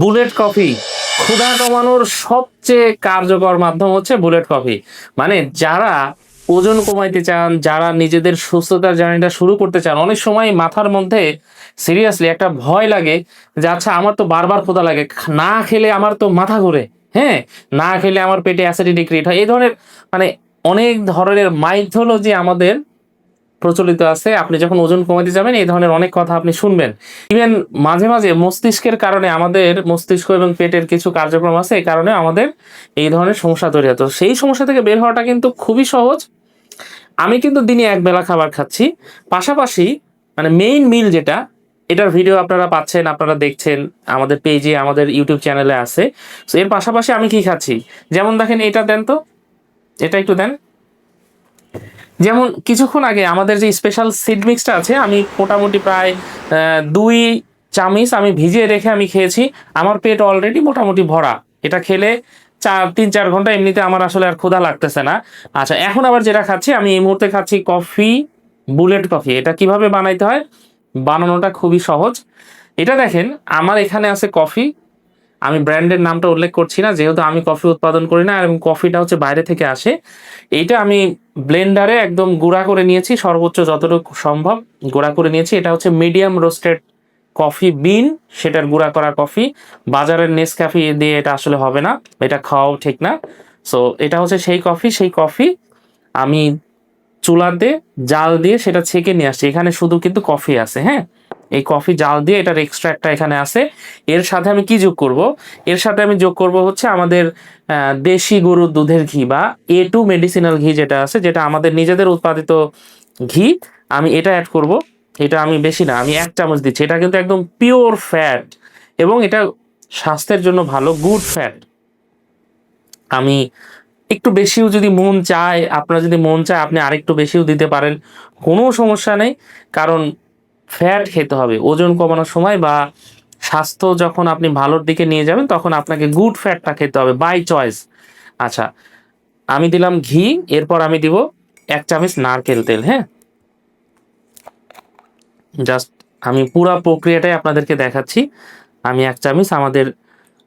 Bullet coffee. ক্ষুধা কমানোর সবচেয়ে কার্যকর মাধ্যম হচ্ছে বুলেট কফি। মানে যারা ওজন কমাইতে চান, যারা নিজেদের সুস্থতার জার্নিটা শুরু করতে চান, অনেক সময় মাথার মধ্যে সিরিয়াসলি একটা ভয় লাগে যে আচ্ছা আমার তো বারবার ক্ষুধা লাগে, না খেলে আমার তো মাথা ঘুরে। হ্যাঁ না খেলে আমার পেটে অ্যাসিডিটি ক্রিয়েট হয়। এই ধরনের মানে অনেক ধরনের মাইথোলজি আমাদের প্রচলিত আছে, আপনি যখন ওজন কমাতে যাবেন, এই ধরনের অনেক কথা আপনি শুনবেন। ইভেন মাঝে মাঝে মস্তিষ্কের কারণে আমাদের মস্তিষ্ক এবং পেটের কিছু কার্যক্রম আছে, এই কারণে আমাদের এই ধরনের সমস্যা তৈরি হতো সেই সমস্যা থেকে বের হওয়াটা কিন্তু খুবই সহজ। আমি কিন্তু দিনে এক বেলা খাবার খাচ্ছি। পাশাপাশি মানে মেইন মিল যেটা, এটার ভিডিও আপনারা পাচ্ছেন, আপনারা দেখছেন আমাদের পেজে আমাদের ইউটিউব চ্যানেলে আছে। তো এর পাশাপাশি আমি কি খাচ্ছি? যেমন দেখেন, এটা দেন তো। এটা একটু দেন। যেমন কিছুক্ষণ আগে আমাদের যে স্পেশাল সিড মিক্সটা আছে, আমি মোটামুটি প্রায় দুই চামিচ আমি ভিজিয়ে রেখে আমি খেয়েছি। আমার পেট অলরেডি মোটামুটি ভরা। এটা খেলে চার, তিন, চার ঘণ্টা এমনিতে আমার আসলে আর ক্ষুধা লাগতেছে না। আচ্ছা এখন আবার যেটা খাচ্ছি, আমি এই মুহূর্তে খাচ্ছি কফি, বুলেট কফি। এটা কীভাবে বানাইতে হয়? বানানোটা খুবই সহজ। এটা দেখেন, আমার এখানে আছে কফি। আমি ব্র্যান্ডের নামটা উল্লেখ করছি না, যেহেতু আমি কফি উৎপাদন করি না এবং কফিটা হচ্ছে বাইরে থেকে আসে। এইটা আমি ব্লেন্ডারে একদম গুঁড়া করে নিয়েছি, সর্বোচ্চ যতটুকু সম্ভব গুঁড়া করে নিয়েছি। এটা হচ্ছে মিডিয়াম রোস্টেড কফি বিন, সেটার গুঁড়া করা কফি। বাজারের নেসক্যাফি দিয়ে এটা আসলে হবে না, এটা খাওয়াও ঠিক না। সো এটা হচ্ছে সেই কফি সেই কফি আমি চুলাতে জাল দিয়ে সেটা ছেঁকে নিয়ে আসছি। এখানে শুধু কিন্তু কফি আছে হ্যাঁ? এই কফি জাল দিয়ে এটার এক্সট্রাক্টটা এখানে আছে। এর সাথে আমি কি যোগ করব? এর সাথে আমি যোগ করব হচ্ছে আমাদের দেশি গরুর দুধের ঘি বা এ টু মেডিসিনাল ঘি যেটা আছে, যেটা আমাদের নিজেদের উৎপাদিত ঘি। আমি এটা অ্যাড করব। এটা আমি বেশি না, আমি এক চামচ দিচ্ছি। এটা কিন্তু একদম পিওর ফ্যাট এবং এটা স্বাস্থ্যের জন্য ভালো গুড ফ্যাট আমি একটু বেশিও যদি মন চায়, আপনার যদি মন চায়, আপনি আরেকটু বেশিও দিতে পারেন। কোনো সমস্যা নেই, কারণ ফ্যাট খেতে হবে, ওজন কমানোর সময় বা স্বাস্থ্য যখন আপনি ভালোর দিকে নিয়ে যাবেন, তখন আপনাকে গুড ফ্যাটটা খেতে হবে বাই চয়েস আচ্ছা আমি দিলাম ঘি, এরপর আমি দিব এক চামচ নারকেল তেল হ্যাঁ? জাস্ট আমি পুরো প্রক্রিয়াটাই আপনাদেরকে দেখাচ্ছি। আমি এক চামচ আমাদের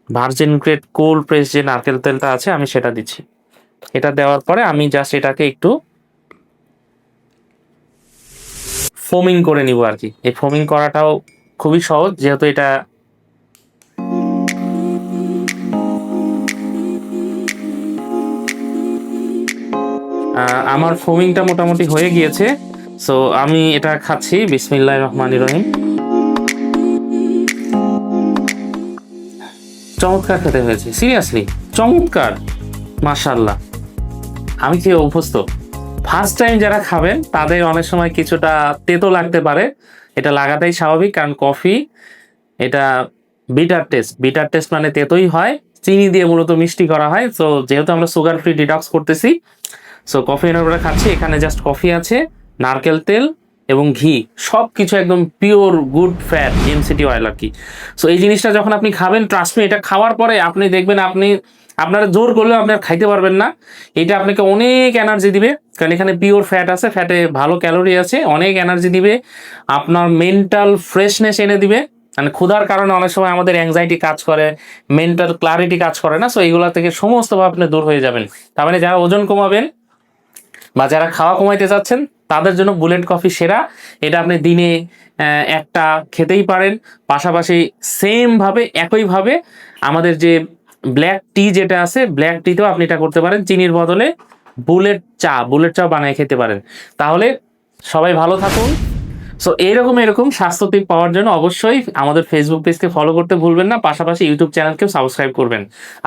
ভার্জিন গ্রেড কোল্ড প্রেস যে নারকেল তেলটা আছে, আমি সেটা দিচ্ছি। এটা দেওয়ার পরে আমি জাস্ট এটাকে একটু ফোমিং করে নিব আর কি। এই ফোমিং করাটাও খুবই সহজ, যেহেতু এটা আমার ফোমিংটা মোটামুটি হয়ে গিয়েছে। সো আমি এটা খাচ্ছি, বিসমিল্লাহ রহমান রহিম। চমৎকার খেতে হয়েছে, সিরিয়াসলি, চমৎকার মাশাল্লাহ আমি কি অভ্যস্ত? ফার্স্ট টাইম যারা খাবেন, তাদের অনেক সময় কিছুটা তেতো লাগতে পারে। এটা লাগাটাই স্বাভাবিক, কারণ কফি এটা বিটার টেস্ট বিটার টেস্ট মানে তেতোই হয়, চিনি দিয়ে মূলত মিষ্টি করা হয়। তো যেহেতু আমরা সুগার ফ্রি ডিটক্স করতেছি সো কফি আমরা খাচ্ছি। এখানে জাস্ট কফি আছে, নারকেল তেল এবং ঘি। সব কিছু একদম pure good fat MCT oil আর কি। সো এই জিনিসটা যখন আপনি খাবেন ট্রাস্ট মি এটা খাওয়ার পরে আপনি দেখবেন আপনি আপনারা জোর করলেও আপনার খাইতে পারবেন না। এটা আপনাকে অনেক এনার্জি দিবে। কারণ এখানে পিওর ফ্যাট আছে ফ্যাটে ভালো ক্যালোরি আছে, অনেক এনার্জি দিবে। আপনার মেন্টাল ফ্রেশনেস এনে দিবে। মানে ক্ষুধার কারণে অনেক সময় আমাদের অ্যাংজাইটি কাজ করে মেন্টাল ক্লারিটি কাজ করে না? সো এইগুলা থেকে সমস্তভাবে আপনি দূর হয়ে যাবেন। তার মানে যারা ওজন কমাবেন বা যারা খাওয়া কমাইতে চাচ্ছেন তাদের জন্য বুলেট কফি সেরা। এটা আপনি দিনে একটা খেতেই পারেন। পাশাপাশি সেমভাবে একইভাবে আমাদের যে ব্ল্যাক টি যেটা আছে ব্ল্যাক টিতেও আপনি এটা করতে পারেন। চিনির বদলে বুলেট চা বুলেট চা বানিয়ে খেতে পারেন। তাহলে সবাই ভালো থাকুন। সো এইরকম এরকম স্বাস্থ্য টিপ পাওয়ার জন্য অবশ্যই আমাদের ফেসবুক পেজকে ফলো করতে ভুলবেন না। পাশাপাশি ইউটিউব চ্যানেলকেও সাবস্ক্রাইব করবেন।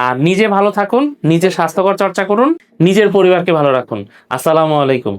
আর নিজে ভালো থাকুন নিজে স্বাস্থ্যকর চর্চা করুন, নিজের পরিবারকে ভালো রাখুন। আসসালামু আলাইকুম।